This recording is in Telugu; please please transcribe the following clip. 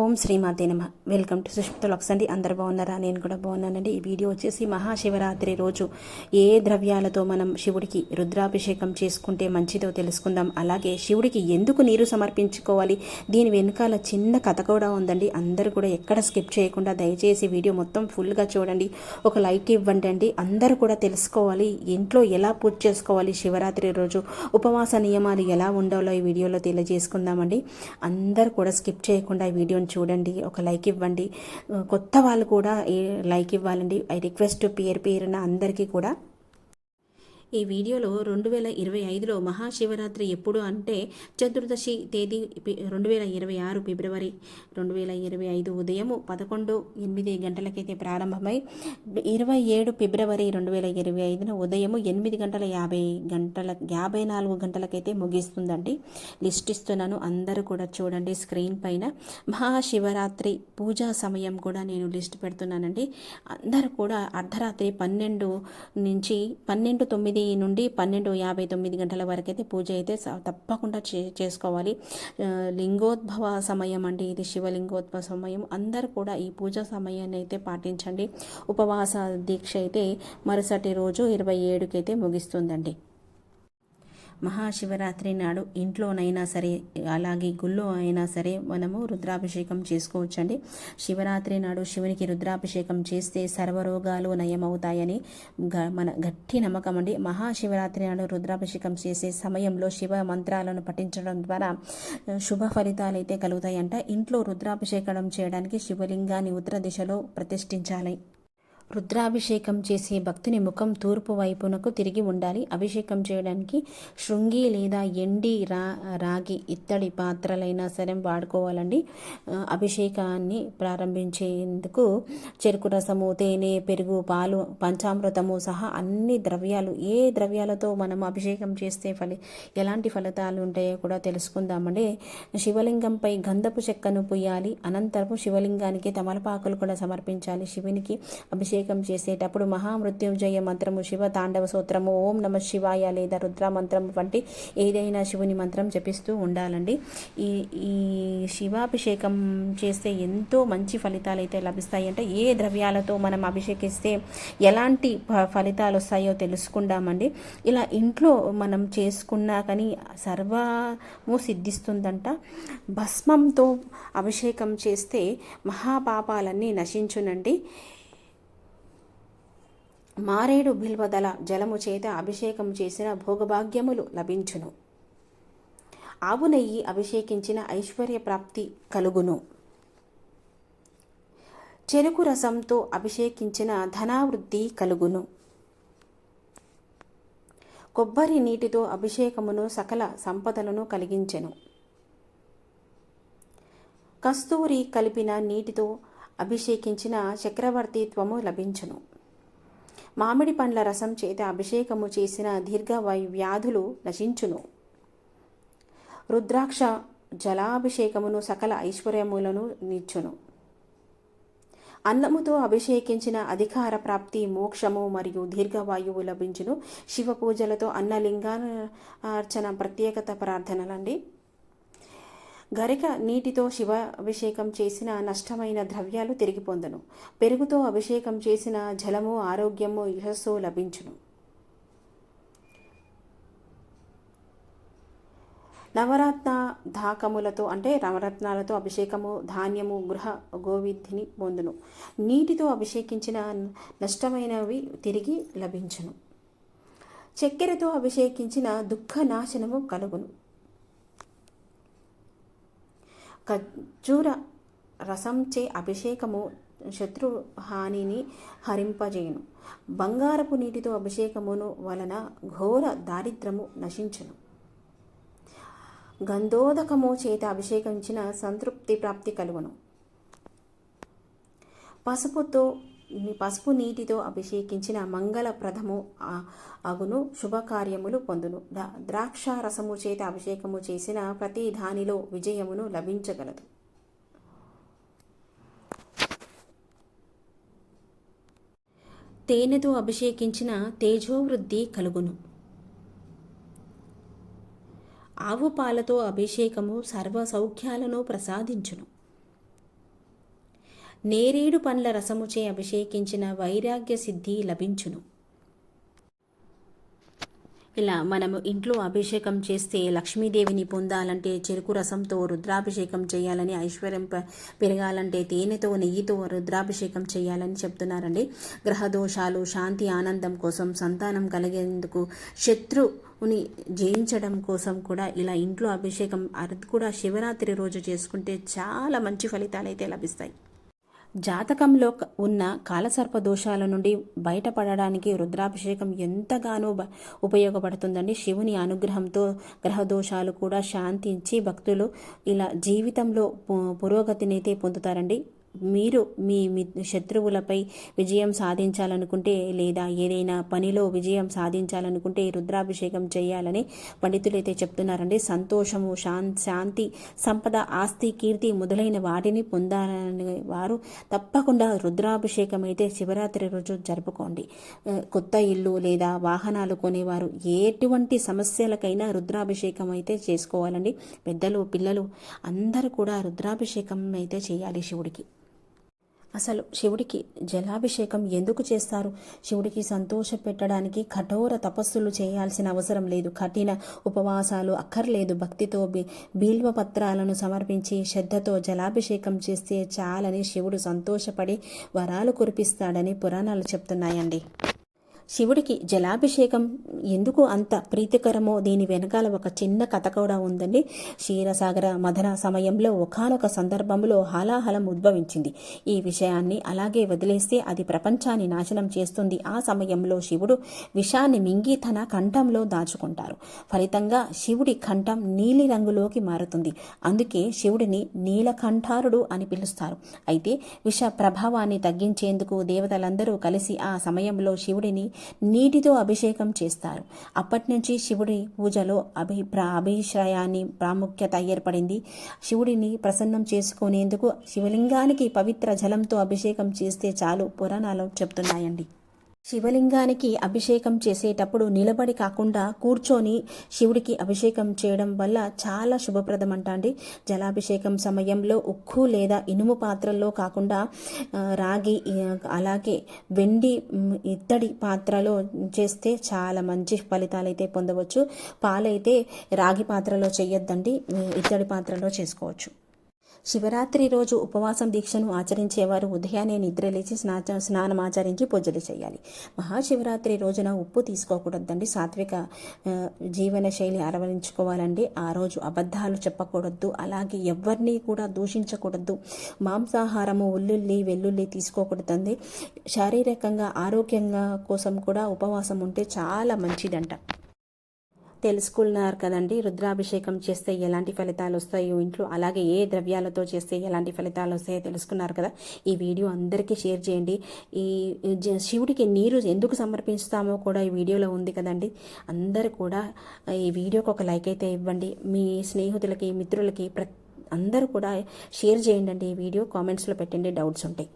ఓం శ్రీమాతే నమ. వెల్కమ్ టు సుష్మిత లాక్స్ అండి. అందరు బాగున్నారా? నేను కూడా బాగున్నానండి. ఈ వీడియో వచ్చేసి మహాశివరాత్రి రోజు ఏ ద్రవ్యాలతో మనం శివుడికి రుద్రాభిషేకం చేసుకుంటే మంచిదో తెలుసుకుందాం. అలాగే శివుడికి ఎందుకు నీరు సమర్పించుకోవాలి? దీని వెనకాల చిన్న కథ కూడా ఉందండి. అందరూ కూడా ఎక్కడ స్కిప్ చేయకుండా దయచేసి వీడియో మొత్తం ఫుల్గా చూడండి. ఒక లైక్ ఇవ్వండి అండి. అందరూ కూడా తెలుసుకోవాలి. ఇంట్లో ఎలా పూజ చేసుకోవాలి శివరాత్రి రోజు? ఉపవాస నియమాలు ఎలా ఉండాలో ఈ వీడియోలో తెలియజేసుకుందామండి. అందరూ కూడా స్కిప్ చేయకుండా ఈ వీడియోని చూడండి ఒక లైక్ ఇవ్వండి. కొత్త వాళ్ళు కూడా లైక్ ఇవ్వాలండి. ఐ రిక్వెస్ట్ పేరు పేరున అందరికీ కూడా ఈ వీడియోలో రెండు వేల ఇరవై ఐదులో మహాశివరాత్రి ఎప్పుడు అంటే చతుర్దశి తేదీ రెండు వేల ఇరవై ఆరు ఫిబ్రవరి రెండు వేల ఇరవై ఐదు ఉదయము పదకొండు ఎనిమిది గంటలకైతే ప్రారంభమై ఇరవై ఏడు ఫిబ్రవరి రెండు వేల ఇరవై ఐదున ఉదయము ఎనిమిది గంటల యాభై గంటల యాభై నాలుగు గంటలకైతే ముగిస్తుందండి. లిస్ట్ ఇస్తున్నాను అందరూ కూడా చూడండి స్క్రీన్ పైన. మహాశివరాత్రి పూజా సమయం కూడా నేను లిస్ట్ పెడుతున్నానండి. అందరూ కూడా అర్ధరాత్రి పన్నెండు నుంచి పన్నెండు తొమ్మిది నుండి పన్నెండు యాభై తొమ్మిది గంటల వరకు అయితే పూజ అయితే తప్పకుండా చే చేసుకోవాలి. లింగోద్భవ సమయం అండి ఇది శివలింగోద్భవ సమయం. అందరు కూడా ఈ పూజా సమయాన్ని అయితే పాటించండి. ఉపవాస దీక్ష అయితే మరుసటి రోజు ఇరవై ఏడుకైతే ముగిస్తుందండి. మహాశివరాత్రి నాడు ఇంట్లోనైనా సరే అలాగే గుళ్ళో అయినా సరే మనము రుద్రాభిషేకం చేసుకోవచ్చండి. శివరాత్రి నాడు శివునికి రుద్రాభిషేకం చేస్తే సర్వరోగాలు నయమవుతాయని గ- మన గట్టి నమ్మకం అండి. మహాశివరాత్రి నాడు రుద్రాభిషేకం చేసే సమయంలో శివ మంత్రాలను పఠించడం ద్వారా శుభ ఫలితాలు అయితే కలుగుతాయంట. ఇంట్లో రుద్రాభిషేకం చేయడానికి శివలింగాన్ని ఉత్తర దిశలో ప్రతిష్ఠించాలి. రుద్రాభిషేకం చేసే భక్తుని ముఖం తూర్పు వైపునకు తిరిగి ఉండాలి. అభిషేకం చేయడానికి శృంగి లేదా ఎండి రా రాగి ఇత్తడి పాత్రలైనా సరే వాడుకోవాలండి. అభిషేకాన్ని ప్రారంభించేందుకు చెరుకు రసము తేనె పెరుగు పాలు పంచామృతము సహా అన్ని ద్రవ్యాలు ఏ ద్రవ్యాలతో మనం అభిషేకం చేస్తే ఫలి ఎలాంటి ఫలితాలు ఉంటాయో కూడా తెలుసుకుందామండి. శివలింగంపై గంధపు చెక్కను పుయ్యాలి అనంతరము శివలింగానికి తమలపాకులు కూడా సమర్పించాలి. శివునికి అభిషేకం చేసేటప్పుడు మహామృత్యుంజయ మంత్రము శివ తాండవ సూత్రము ఓం నమ శివాయ లేదా రుద్ర మంత్రం వంటి ఏదైనా శివుని మంత్రం జపిస్తూ ఉండాలండి. ఈ ఈ శివాభిషేకం చేస్తే ఎంతో మంచి ఫలితాలు అయితే లభిస్తాయి అంటే ఏ ద్రవ్యాలతో మనం అభిషేకిస్తే ఎలాంటి ఫ- ఫలితాలు వస్తాయో తెలుసుకుందామండి. ఇలా ఇంట్లో మనం చేసుకున్నా కానీ సర్వము సిద్ధిస్తుందంట. భస్మంతో అభిషేకం చేస్తే మహాపాపాలన్నీ నశించునండి. మారేడు బిల్వదల జలము చేత అభిషేకం చేసిన భోగభాగ్యములు లభించును. ఆవు నెయ్యి అభిషేకించిన ఐశ్వర్య ప్రాప్తి కలుగును. చెరుకు రసంతో అభిషేకించిన ధనావృద్ధి కలుగును. కొబ్బరి నీటితో అభిషేకమును సకల సంపదలను కలిగించెను. కస్తూరి కలిపిన నీటితో అభిషేకించిన చక్రవర్తిత్వము లభించును. మామిడి పండ్ల రసం చేత అభిషేకము చేసిన దీర్ఘవాయు వ్యాధులు నశించును. రుద్రాక్ష జలాభిషేకమును సకల ఐశ్వర్యములను నిచ్చును. అన్నముతో అభిషేకించిన అధికార ప్రాప్తి మోక్షము మరియు దీర్ఘవాయువు లభించును. శివ పూజలతో అన్నలింగార్చన ప్రత్యేకత ప్రార్థనలండి. గరిక నీటితో శివ అభిషేకం చేసిన నష్టమైన ద్రవ్యాలు తిరిగి పొందను పెరుగుతో అభిషేకం చేసిన జలము ఆరోగ్యము యశస్సు లభించును. నవరత్న ధాకములతో అంటే నవరత్నాలతో అభిషేకము ధాన్యము గృహ గోవిధిని పొందును. నీటితో అభిషేకించిన నష్టమైనవి తిరిగి లభించును. చక్కెరతో అభిషేకించిన దుఃఖ నాశనము కలుగును. ఖర్జూర రసంచే అభిషేకము శత్రు హానిని హరింపజేయును. బంగారపు నీటితో అభిషేకమును వలన ఘోర దారిద్రము నశించును. గంధోదకము చేత అభిషేకించిన సంతృప్తి ప్రాప్తి కలుగును. పసుపుతో పసుపు నీటితో అభిషేకించిన మంగళప్రదము అగును శుభకార్యములు పొందును. ద్రాక్ష రసము చేత అభిషేకము చేసిన ప్రతి దానిలో విజయమును లభించగలదు. తేనెతో అభిషేకించిన తేజోవృద్ధి కలుగును. ఆవు పాలతో అభిషేకము సర్వ సౌఖ్యాలను ప్రసాదించును. నేరేడు పండ్ల రసముచే అభిషేకించిన వైరాగ్య సిద్ధి లభించును. ఇలా మనము ఇంట్లో అభిషేకం చేస్తే లక్ష్మీదేవిని పొందాలంటే చెరుకు రసంతో రుద్రాభిషేకం చేయాలని ఐశ్వర్యం పెరగాలంటే తేనెతో నెయ్యితో రుద్రాభిషేకం చేయాలని చెప్తున్నారండి. గ్రహ దోషాలు శాంతి ఆనందం కోసం సంతానం కలిగేందుకు శత్రువుని జయించడం కోసం కూడా ఇలా ఇంట్లో అభిషేకం అది కూడా శివరాత్రి రోజు చేసుకుంటే చాలా మంచి ఫలితాలు అయితే లభిస్తాయి. జాతకంలో ఉన్న కాలసర్ప దోషాల నుండి బయటపడడానికి రుద్రాభిషేకం ఎంతగానో ఉపయోగపడుతుందండి. శివుని అనుగ్రహంతో గ్రహ దోషాలు కూడా శాంతించి భక్తులు ఇలా జీవితంలో పు- పురోగతిని అయితే పొందుతారండి. మీరు మీ శత్రువులపై విజయం సాధించాలనుకుంటే లేదా ఏదైనా పనిలో విజయం సాధించాలనుకుంటే ఈ రుద్రాభిషేకం చేయాలని పండితులైతే చెప్తున్నారండి. సంతోషము శాం శాంతి సంపద ఆస్తి కీర్తి మొదలైన వాటిని పొందాలని వారు తప్పకుండా రుద్రాభిషేకం అయితే శివరాత్రి రోజు జరుపుకోండి. కొత్త ఇల్లు లేదా వాహనాలు కొనేవారు ఎటువంటి సమస్యలకైనా రుద్రాభిషేకం అయితే చేసుకోవాలండి. పెద్దలు పిల్లలు అందరూ కూడా రుద్రాభిషేకం అయితే చేయాలి శివుడికి. అసలు శివుడికి జలాభిషేకం ఎందుకు చేస్తారు? శివుడికి సంతోష పెట్టడానికి కఠోర తపస్సులు చేయాల్సిన అవసరం లేదు. కఠిన ఉపవాసాలు అక్కర్లేదు. భక్తితో బి బీల్వ పత్రాలను సమర్పించి శ్రద్ధతో జలాభిషేకం చేస్తే చాలని శివుడు సంతోషపడి వరాలు కురిపిస్తాడని పురాణాలు చెప్తున్నాయండి. శివుడికి జలాభిషేకం ఎందుకు అంత ప్రీతికరమో దీని వెనకాల ఒక చిన్న కథ కూడా ఉందండి. క్షీరసాగర మదన సమయంలో ఒకనొక సందర్భంలో హాలాహలం ఉద్భవించింది. ఈ విషయాన్ని అలాగే వదిలేస్తే అది ప్రపంచాన్ని నాశనం చేస్తుంది. ఆ సమయంలో శివుడు విషాన్ని మింగి తన కంఠంలో దాచుకుంటారు. ఫలితంగా శివుడి కంఠం నీలి రంగులోకి మారుతుంది. అందుకే శివుడిని నీలకంఠారుడు అని పిలుస్తారు. అయితే విష ప్రభావాన్ని తగ్గించేందుకు దేవతలందరూ కలిసి ఆ సమయంలో శివుడిని నీటితో అభిషేకం చేస్తారు. అప్పటి నుంచి శివుడి పూజలో అభి ప్ర అభిశ్రయాన్ని ప్రాముఖ్యత ఏర్పడింది. శివుడిని ప్రసన్నం చేసుకునేందుకు శివలింగానికి పవిత్ర జలంతో అభిషేకం చేస్తే చాలు పురాణాలు చెప్తున్నాయండి. శివలింగానికి అభిషేకం చేసేటప్పుడు నిలబడి కాకుండా కూర్చొని శివుడికి అభిషేకం చేయడం వల్ల చాలా శుభప్రదం అంట అండి జలాభిషేకం సమయంలో ఉక్కు లేదా ఇనుము పాత్రల్లో కాకుండా రాగి అలాగే వెండి ఇత్తడి పాత్రలో చేస్తే చాలా మంచి ఫలితాలు అయితే పొందవచ్చు. పాలైతే రాగి పాత్రలో చేయొద్దండి ఇత్తడి పాత్రలో చేసుకోవచ్చు. శివరాత్రి రోజు ఉపవాసం దీక్షను ఆచరించేవారు ఉదయాన్నే నిద్రలేచి స్నా స్నానం ఆచరించి పూజలు చేయాలి. మహాశివరాత్రి రోజున ఉప్పు తీసుకోకూడదండి. సాత్విక జీవన శైలి అలవరించుకోవాలండి. ఆ రోజు అబద్ధాలు చెప్పకూడదు. అలాగే ఎవరిని కూడా దూషించకూడదు. మాంసాహారము ఉల్లుల్లి వెల్లుల్లి తీసుకోకూడదండి. శారీరకంగా ఆరోగ్యంగా కోసం కూడా ఉపవాసం ఉంటే చాలా మంచిదంట. తెలుసుకున్నారు కదండి. రుద్రాభిషేకం చేస్తే ఎలాంటి ఫలితాలు వస్తాయో ఇంట్లో అలాగే ఏ ద్రవ్యాలతో చేస్తే ఎలాంటి ఫలితాలు వస్తాయో తెలుసుకున్నారు కదా. ఈ వీడియో అందరికీ షేర్ చేయండి. ఈ శివుడికి నీరు ఎందుకు సమర్పిస్తామో కూడా ఈ వీడియోలో ఉంది కదండి. అందరూ కూడా ఈ వీడియోకి ఒక లైక్ అయితే ఇవ్వండి. మీ స్నేహితులకి మిత్రులకి ప్ర అందరూ కూడా షేర్ చేయండి ఈ వీడియో. కామెంట్స్లో పెట్టండి డౌట్స్ ఉంటాయి.